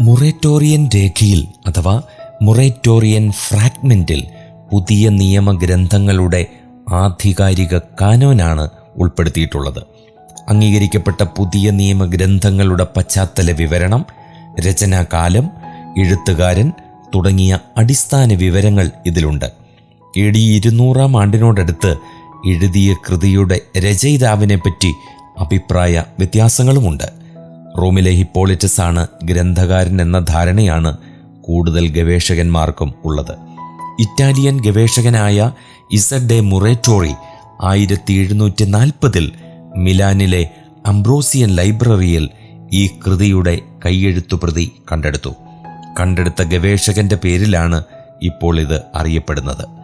മുറേറ്റോറിയൻ രേഖയിൽ അഥവാ മുറേറ്റോറിയൻ ഫ്രാഗ്മെന്റിൽ പുതിയ നിയമഗ്രന്ഥങ്ങളുടെ ആധികാരിക കാനോനാണ് ഉൾപ്പെടുത്തിയിട്ടുള്ളത്. അംഗീകരിക്കപ്പെട്ട പുതിയ നിയമഗ്രന്ഥങ്ങളുടെ പശ്ചാത്തല വിവരണം രചനാകാലം എഴുത്തുകാരൻ തുടങ്ങിയ അടിസ്ഥാന വിവരങ്ങൾ ഇതിലുണ്ട്. എ ഡി ഇരുന്നൂറാം ആണ്ടിനോടടുത്ത് എഴുതിയ കൃതിയുടെ രചയിതാവിനെ പറ്റി അഭിപ്രായ വ്യത്യാസങ്ങളുമുണ്ട്. റോമിലെ ഹിപ്പോളിറ്റസ് ആണ് ഗ്രന്ഥകാരൻ എന്ന ധാരണയാണ് കൂടുതൽ ഗവേഷകന്മാർക്കും ഉള്ളത്. ഇറ്റാലിയൻ ഗവേഷകനായ ഇസഡ് എ മുറേറ്റോറി ആയിരത്തി എഴുന്നൂറ്റി നാൽപ്പതിൽ മിലാനിലെ അംബ്രോസിയൻ ലൈബ്രറിയിൽ ഈ കൃതിയുടെ കൈയെഴുത്തുപ്രതി കണ്ടെടുത്തു. കണ്ടെടുത്ത ഗവേഷകന്റെ പേരിലാണ് ഇപ്പോൾ ഇത് അറിയപ്പെടുന്നത്.